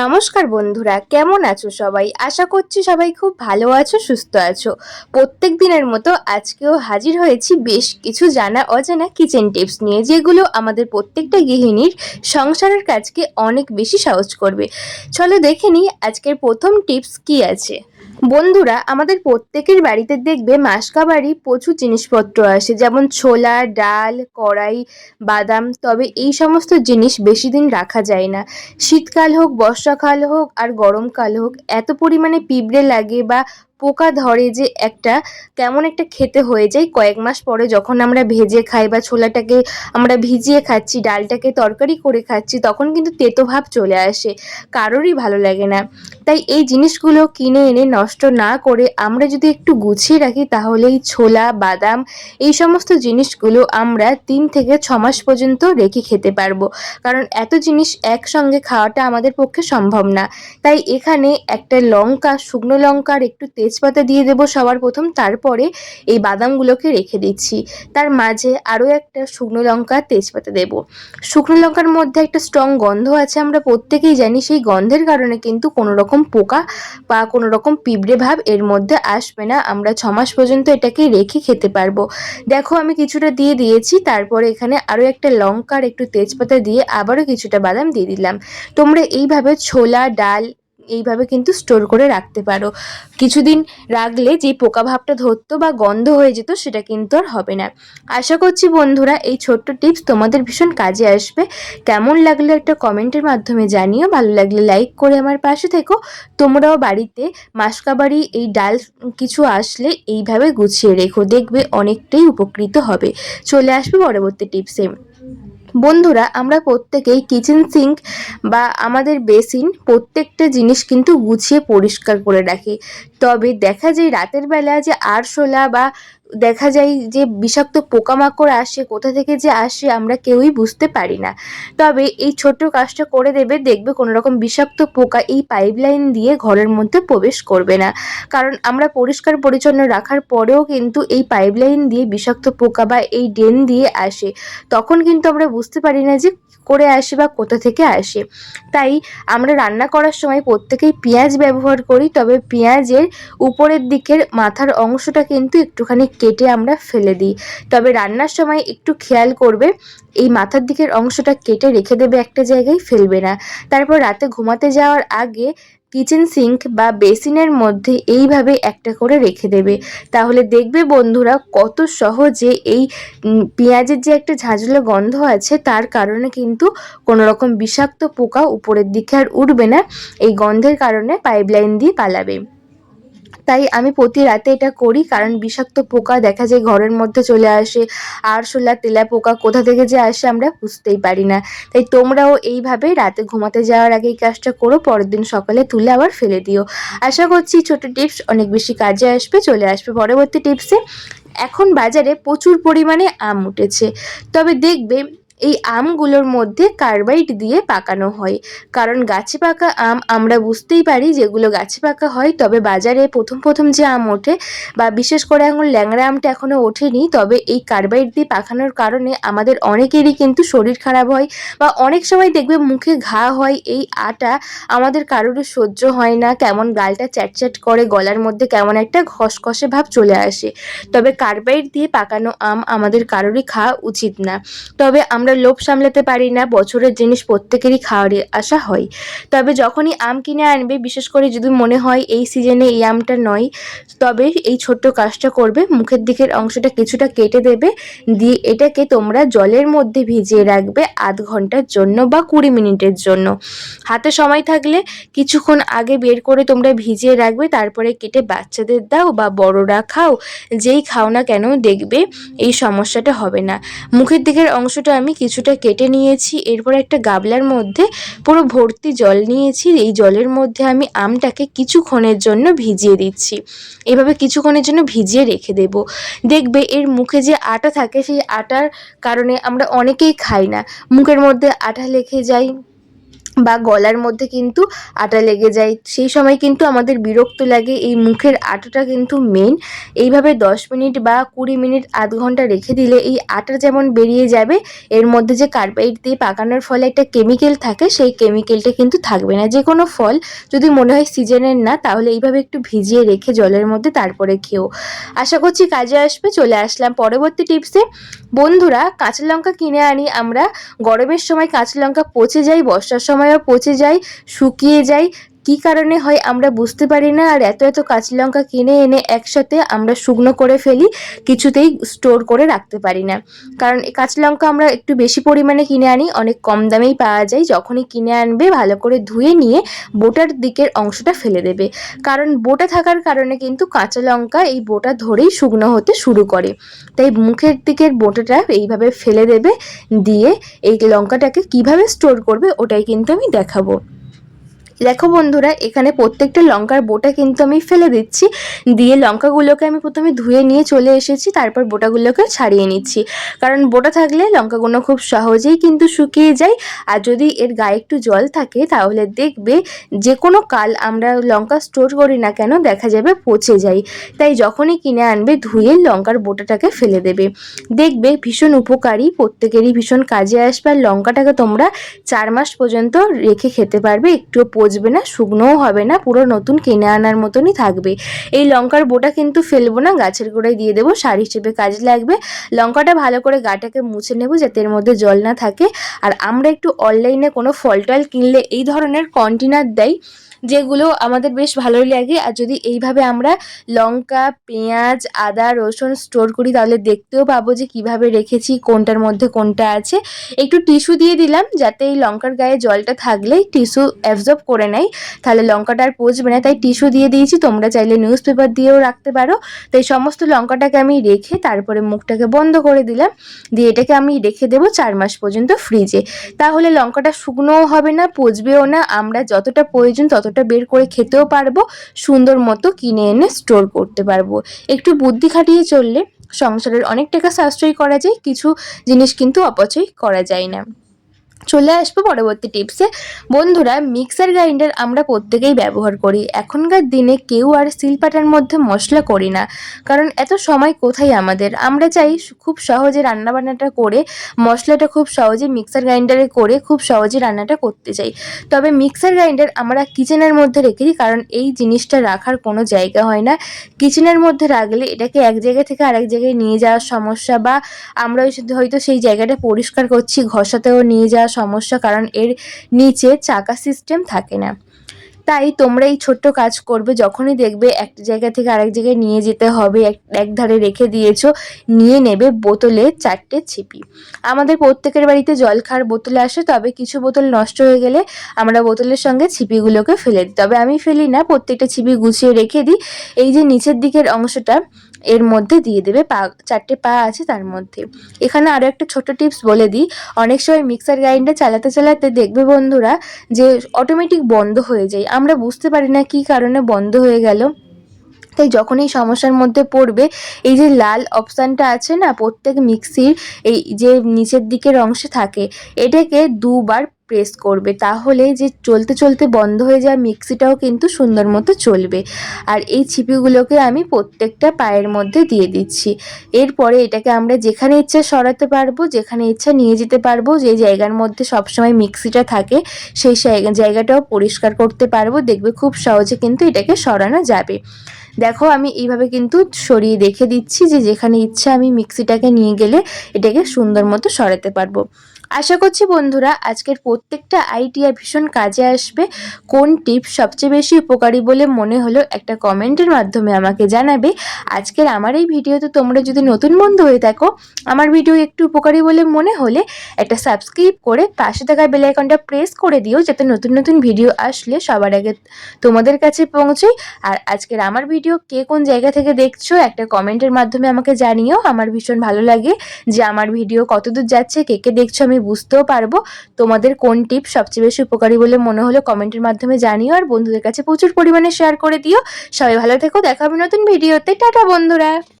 নমস্কার বন্ধুরা, কেমন আছো সবাই? আশা করছি সবাই খুব ভালো আছো, সুস্থ আছো। প্রত্যেক দিনের মতো আজকেও হাজির হয়েছি বেশ কিছু জানা অজানা কিচেন টিপস নিয়ে, যেগুলো আমাদের প্রত্যেকটা গৃহিণীর সংসারের কাজকে অনেক বেশি সহজ করবে। চলো দেখে নিই আজকের প্রথম টিপস কি আছে। বন্ধুরা, আমাদের প্রত্যেকের বাড়িতে দেখবে মাসকাবাড়ি প্রচুর জিনিসপত্র আসে, যেমন ছোলা, ডাল, কড়াই, বাদাম, তবে এই সমস্ত জিনিস বেশি দিন রাখা যায় না। শীতকাল হোক, বর্ষাকাল হোক, আর গরমকাল হোক, এত পরিমাণে পিঁপড়ে লাগে বা পোকা ধরে যে একটা কেমন একটা খেতে হয়ে যায়। কয়েক মাস পরে যখন আমরা ভেজে খাই বা ছোলাটাকে আমরা ভিজিয়ে খাচ্ছি, ডালটাকে তরকারি করে খাচ্ছি, তখন কিন্তু তেতো ভাব চলে আসে। কারোরই ভালো লাগে না। তাই এই জিনিসগুলো কিনে এনে নষ্ট না করে আমরা যদি একটু গুছিয়ে রাখি, তাহলে এই ছোলা, বাদাম এই সমস্ত জিনিসগুলো আমরা তিন থেকে ছ মাস পর্যন্ত রেখে খেতে পারব। কারণ এত জিনিস একসঙ্গে খাওয়াটা আমাদের পক্ষে সম্ভব না। তাই এখানে একটা লঙ্কা, শুকনো লঙ্কার একটু তেজপাতা দিয়ে দেবো সবার প্রথম, তারপরে এই বাদামগুলোকে রেখে দিচ্ছি। তার মাঝে আরও একটা শুকনো লঙ্কা তেজপাতা দেব। শুকনো লঙ্কার মধ্যে একটা স্ট্রং গন্ধ আছে, আমরা প্রত্যেকেই জানি সেই গন্ধের কারণে কিন্তু কোনো রকম পোকা বা কোনো রকম পিঁপড়ে ভাব এর মধ্যে আসবে না। আমরা ছ মাস পর্যন্ত এটাকে রেখে খেতে পারব। দেখো আমি কিছুটা দিয়ে দিয়েছি, তারপরে এখানে আরও একটা লঙ্কার একটু তেজপাতা দিয়ে আবারও কিছুটা বাদাম দিয়ে দিলাম। তোমরা এইভাবে ছোলা, ডাল এইভাবে কিন্তু স্টোর করে রাখতে পারো। কিছুদিন রাখলে যে পোকা ভাবটা ধরতো বা গন্ধ হয়ে যেত সেটা কিন্তু আর হবে না। আশা করছি বন্ধুরা এই ছোট্ট টিপস তোমাদের ভীষণ কাজে আসবে। কেমন লাগল একটা কমেন্টের মাধ্যমে জানিও। ভালো লাগলে লাইক করে আমার পাশে থেকো। তোমরাও বাড়িতে মাসকাবাড়ি এই ডাল কিছু আসলে এইভাবে গুছিয়ে রেখো। দেখবে অনেকটাই উপকৃত হবে। চলে আসবে পরবর্তী টিপসে বন্ধুরা, আমরা প্রত্যেকেই কিচেন সিঙ্ক বা আমাদের বেসিন প্রত্যেকটা জিনিস কিন্তু গুছিয়ে পরিষ্কার করে রাখি। তবে দেখা যায় রাতের বেলা যে আরশোলা বা দেখা যায় যে বিষাক্ত পোকামাকড় আসে, কোথা থেকে যে আসে আমরা কেউই বুঝতে পারি না। তবে এই ছোট্ট কাজটা করে দেবে, দেখবে কোনো রকম বিষাক্ত পোকা এই পাইপলাইন দিয়ে ঘরের মধ্যে প্রবেশ করবে না। কারণ আমরা পরিষ্কার পরিচ্ছন্ন রাখার পরেও কিন্তু এই পাইপলাইন দিয়ে বিষাক্ত পোকা বা এই ড্রেন দিয়ে আসে। তখন কিন্তু আমরা বুঝতে পারি না যে করে আসে বা কোথা থেকে আসে। তাই আমরা রান্না করার সময় প্রত্যেকেই পেঁয়াজ ব্যবহার করি, তবে পেঁয়াজের উপরের দিকের মাথার অংশটা কিন্তু একটুখানি কেটে আমরা ফেলে দিই। তবে রান্নার সময় একটু খেয়াল করবে, এই মাথার দিকের অংশটা কেটে রেখে দেবে একটা জায়গায় ফেলবে না। তারপর রাতে ঘুমাতে যাওয়ার আগে কিচেন সিঙ্ক বা বেসিনের মধ্যে এইভাবে একটা করে রেখে দেবে। তাহলে দেখবে বন্ধুরা কত সহজে এই পেঁয়াজের যে একটা ঝাঁঝলো গন্ধ আছে, তার কারণে কিন্তু কোনো রকম বিষাক্ত পোকা উপরের দিকে আর উঠবে না। এই গন্ধের কারণে পাইপলাইন দিয়ে পালাবে। তাই আমি প্রতি রাতে এটা করি, কারণ বিষাক্ত পোকা দেখা যায় ঘরের মধ্যে চলে আসে আরশোলা তেলা পোকা কোথা থেকে যে আসে আমরা বুঝতেই পারি না। তাই তোমরাও এইভাবে রাতে ঘুমাতে যাওয়ার আগে এই কাজটা করো, পরের দিন সকালে তুলে আবার ফেলে দিও। আশা করছি ছোট টিপস অনেক বেশি কাজে আসবে, চলে আসবে পরবর্তী টিপসে। এখন বাজারে প্রচুর পরিমাণে আম উঠেছে। তবে দেখবে এই আমগুলোর মধ্যে কার্বাইড দিয়ে পাকানো হয়। কারণ গাছে পাকা আম আমরা বুঝতেই পারি যেগুলো গাছে পাকা হয়, তবে বাজারে প্রথম প্রথম যে আম ওঠে বা বিশেষ করে এখন ল্যাংড়া আমটা এখনও ওঠেনি, তবে এই কার্বাইড দিয়ে পাকানোর কারণে আমাদের অনেকেরই কিন্তু শরীর খারাপ হয় বা অনেক সময় দেখবে মুখে ঘা হয়, এই আটা আমাদের কারোরই সহ্য হয় না, কেমন গালটা চ্যাটচ্যাট করে, গলার মধ্যে কেমন একটা খসখসে ভাব চলে আসে। তবে কার্বাইড দিয়ে পাকানো আম আমাদের কারোরই খাওয়া উচিত না। তবে আমরা আমরা লোভ সামলাতে পারি না, বছরের জিনিস প্রত্যেকেরই খাওয়ার আশা হয়। তবে যখনই আম কিনে আনবে, বিশেষ করে যদি মনে হয় এই সিজনে এই আমটা নয়, তবে এই ছোট্ট কাজটা করবে, মুখের দিকের অংশটা কিছুটা কেটে দেবে, দিয়ে এটাকে তোমরা জলের মধ্যে ভিজিয়ে রাখবে আধ ঘণ্টার জন্য বা কুড়ি মিনিটের জন্য। হাতে সময় থাকলে কিছুক্ষণ আগে বের করে তোমরা ভিজিয়ে রাখবে, তারপরে কেটে বাচ্চাদের দাও বা বড়রা খাও, যেই খাও না কেন দেখবে এই সমস্যাটা হবে না। মুখের দিকের অংশটা আমি কিছুটা কেটে নিয়েছি, এরপর একটা গাবলার মধ্যে পুরো ভর্তি জল নিয়েছি, এই জলের মধ্যে আমি আমটাকে কিছুক্ষণের জন্য ভিজিয়ে দিচ্ছি। এভাবে কিছুক্ষণের জন্য ভিজিয়ে রেখে দেব। দেখবে এর মুখে যে আটা থাকে, সেই আটার কারণে আমরা অনেকেই খাই না। মুখের মধ্যে আটা লেখে যায় বা গলার মধ্যে কিন্তু আটা লেগে যায়। সেই সময় কিন্তু আমাদের বিরক্ত লাগে, এই মুখের আটাটা কিন্তু মেন এইভাবে দশ মিনিট বা কুড়ি মিনিট, আধ ঘণ্টা রেখে দিলে এই আটা যেমন বেরিয়ে যাবে, এর মধ্যে যে কার্বাইড দিয়ে পাকানোর ফলে একটা কেমিক্যাল থাকে, সেই কেমিক্যালটা কিন্তু থাকবে না। যে কোনো ফল যদি মনে হয় সিজনের না, তাহলে এইভাবে একটু ভিজিয়ে রেখে জলের মধ্যে তারপরে খেও। আশা করছি কাজে আসবে, চলে আসলাম পরবর্তী টিপসে বন্ধুরা, কাঁচা লঙ্কা কিনে আনি, আমরা গরমের সময় কাঁচা লঙ্কা পচে যাই বর্ষার সময়ও পচে যায় শুকিয়ে যায় কী কারণে হয় আমরা বুঝতে পারি না, আর এত এত কাঁচা লঙ্কা কিনে এনে একসাথে আমরা শুকনো করে ফেলি, কিছুতেই স্টোর করে রাখতে পারি না। কারণ এই কাঁচা লঙ্কা আমরা একটু বেশি পরিমাণে কিনে আনি, অনেক কম দামেই পাওয়া যায়, যখনই কিনে আনবে ভালো করে ধুয়ে নিয়ে বোটার দিকের অংশটা ফেলে দেবে। কারণ বোটা থাকার কারণে কিন্তু কাঁচা লঙ্কা এই বোটা ধরেই শুকনো হতে শুরু করে। তাই মুখের দিকের বোটাটা এইভাবে ফেলে দেবে, দিয়ে এই লঙ্কাটাকে কীভাবে স্টোর করবে ওটাই কিন্তু আমি দেখাবো। দেখো বন্ধুরা, এখানে প্রত্যেকটা লঙ্কার বোটা কিন্তু আমি ফেলে দিচ্ছি। দিয়ে লঙ্কাগুলোকে আমি প্রথমে ধুয়ে নিয়ে চলে এসেছি, তারপর বোটাগুলোকে ছাড়িয়ে নিচ্ছি। কারণ বোটা থাকলে লঙ্কাগুলো খুব সহজেই কিন্তু শুকিয়ে যায়। আর যদি এর গায়ে একটু জল থাকে, তাহলে দেখবে যে কোনো কাল আমরা লঙ্কা স্টোর করি না কেন, দেখা যাবে পচে যায়। তাই যখনই কিনে আনবে, ধুয়ে লঙ্কার বোটাটাকে ফেলে দেবে। দেখবে ভীষণ উপকারী, প্রত্যেকেরই ভীষণ কাজে আসবে। আর লঙ্কাটাকে তোমরা চার মাস পর্যন্ত রেখে খেতে পারবে একটু একটুও পচবে না, শুকনোও হবে না, পুরো নতুন কিনে আনার মতনই থাকবে। এই লঙ্কার বোটা কিন্তু ফেলব না, গাছের গোড়ায় দিয়ে দেবো শাড়ি হিসেবে কাজে লাগবে। লঙ্কাটা ভালো করে গাটাকে মুছে নেব যাতে এর মধ্যে জল না থাকে। আর আমরা একটু অনলাইনে কোনো ফল টল কিনলে এই ধরনের কন্টেনার দেয়। যেগুলো আমাদের বেশ ভালোই লাগে। আর যদি এইভাবে আমরা লঙ্কা, পেঁয়াজ, আদা, রসুন স্টোর করি, তাহলে দেখতেও পাবো যে কীভাবে রেখেছি, কোনটার মধ্যে কোনটা আছে। একটু টিস্যু দিয়ে দিলাম, যাতে এই লঙ্কার গায়ে জলটা থাকলেই টিস্যু অ্যাবজর্ব করে নেয়। তাহলে লঙ্কাটা আর পচবে না। তাই টিস্যু দিয়ে দিয়েছি। তোমরা চাইলে নিউজ পেপার দিয়েও রাখতে পারো। তাই সমস্ত লঙ্কাটাকে আমি রেখে তারপরে মুখটাকে বন্ধ করে দিলাম। দিয়ে এটাকে আমি রেখে দেবো চার মাস পর্যন্ত ফ্রিজে তাহলে লঙ্কাটা শুকনোও হবে না, পচবেও না। আমরা যতটা প্রয়োজন ততটা বের করে খেতেও পারব, সুন্দর মতো কিনে এনে স্টোর করতে পারব। একটু বুদ্ধি খাটিয়ে চললে সংসারের অনেক টাকা সাশ্রয় করা যায়, কিছু জিনিস কিন্তু অপচয় করা যায় না। চলে আসব পরবর্তী টিপসে বন্ধুরা মিক্সার গ্রাইন্ডার আমরা প্রত্যেকেই ব্যবহার করি। এখনকার দিনে কেউ আর শিলপাটার মধ্যে মশলা করি না। কারণ এত সময় কোথায় আমাদের? আমরা চাই খুব সহজে রান্নাবান্নাটা করে, মশলাটা খুব সহজে মিক্সার গ্রাইন্ডারে করে খুব সহজে রান্নাটা করতে চাই। তবে মিক্সার গ্রাইন্ডার আমরা কিচেনের মধ্যে রেখে দিই, কারণ এই জিনিসটা রাখার কোনো জায়গা হয় না। কিচেনের মধ্যে রাখলে এটাকে এক জায়গা থেকে আরেক জায়গায় নিয়ে যাওয়ার সমস্যা বা আমরা হয়তো সেই জায়গাটা পরিষ্কার করছি, ঘষাতেও নিয়ে যাওয়া সমস্যা, কারণ এর নিচে চাকা সিস্টেম থাকে না। তাই তোমরা এই ছোট্ট কাজ করবে, যখনই দেখবে একটা জায়গা থেকে আরেক জায়গায় নিয়ে যেতে হবে এক ধারে রেখে দিয়েছ, নিয়ে নেবে বোতলে চারটে ছিপি। আমাদের প্রত্যেকের বাড়িতে জল খাওয়ার বোতলে আসে, তবে কিছু বোতল নষ্ট হয়ে গেলে আমরা বোতলের সঙ্গে ছিপিগুলোকে ফেলে দিই। তবে আমি ফেলি না, প্রত্যেকটা ছিপি গুছিয়ে রেখে দিই। এই যে নিচের দিকের অংশটা এর মধ্যে দিয়ে দেবে, পা, চারটে পা আছে তার মধ্যে। এখানে আরও একটা ছোট টিপস বলে দিই, অনেক সময় মিক্সার গ্রাইন্ডার চালাতে চালাতে দেখবে বন্ধুরা যে অটোমেটিক বন্ধ হয়ে যায়। আমরা বুঝতে পারি না কি কারণে বন্ধ হয়ে গেল। তাই যখন এই সমস্যার মধ্যে পড়বে, এই যে লাল অপশানটা আছে না, প্রত্যেক মিক্সির এই যে নিচের দিকের অংশে থাকে, এটাকে দুবার প্রেস করবে, তাহলে যে চলতে চলতে বন্ধ হয়ে যাওয়া মিক্সিটাও কিন্তু সুন্দর মতো চলবে। আর এই ছিপিগুলোকে আমি প্রত্যেকটা পায়ের মধ্যে দিয়ে দিচ্ছি। এরপরে এটাকে আমরা যেখানে ইচ্ছা সরাতে পারব, যেখানে ইচ্ছা নিয়ে যেতে পারব, যে জায়গার মধ্যে সবসময় মিক্সিটা থাকে, সেই জায়গাটাও পরিষ্কার করতে পারব। দেখবে খুব সহজে কিন্তু এটাকে সরানো যাবে। দেখো, আমি এইভাবে কিন্তু সরিয়ে রেখে দিচ্ছি যে যেখানে ইচ্ছা আমি মিক্সিটাকে নিয়ে গেলে এটাকে সুন্দর মতো সরাতে পারব। আশা করছি বন্ধুরা আজকের প্রত্যেকটা আইডিয়া ভীষণ কাজে আসবে। কোন টিপ সবচেয়ে বেশি উপকারী বলে মনে হলো একটা কমেন্টের মাধ্যমে আমাকে জানাবে। আজকের আমার এই ভিডিওতে তোমরা যদি নতুন বন্ধু হয়ে থাকো, আমার ভিডিও একটু উপকারী বলে মনে হলে একটা সাবস্ক্রাইব করে পাশে থাকা বেলাইকনটা প্রেস করে দিও, যাতে নতুন নতুন ভিডিও আসলে সবার আগে তোমাদের কাছে পৌঁছই আর আজকের আমার ভিডিও কে কোন জায়গা থেকে দেখছ, একটা কমেন্টের মাধ্যমে আমাকে জানিও। আমার ভীষণ ভালো লাগে যে আমার ভিডিও কতদূর যাচ্ছে, কে কে দেখছ, আমি বুঝতেও পারব। তোমাদের কোন টিপ সবচেয়ে বেশি উপকারী বলে মনে হলো কমেন্টের মাধ্যমে জানিও। আর বন্ধুদের কাছে প্রচুর পরিমাণে শেয়ার করে দিও। সবাই ভালো থেকো, দেখা হবে নতুন ভিডিওতে টাটা বন্ধুরা।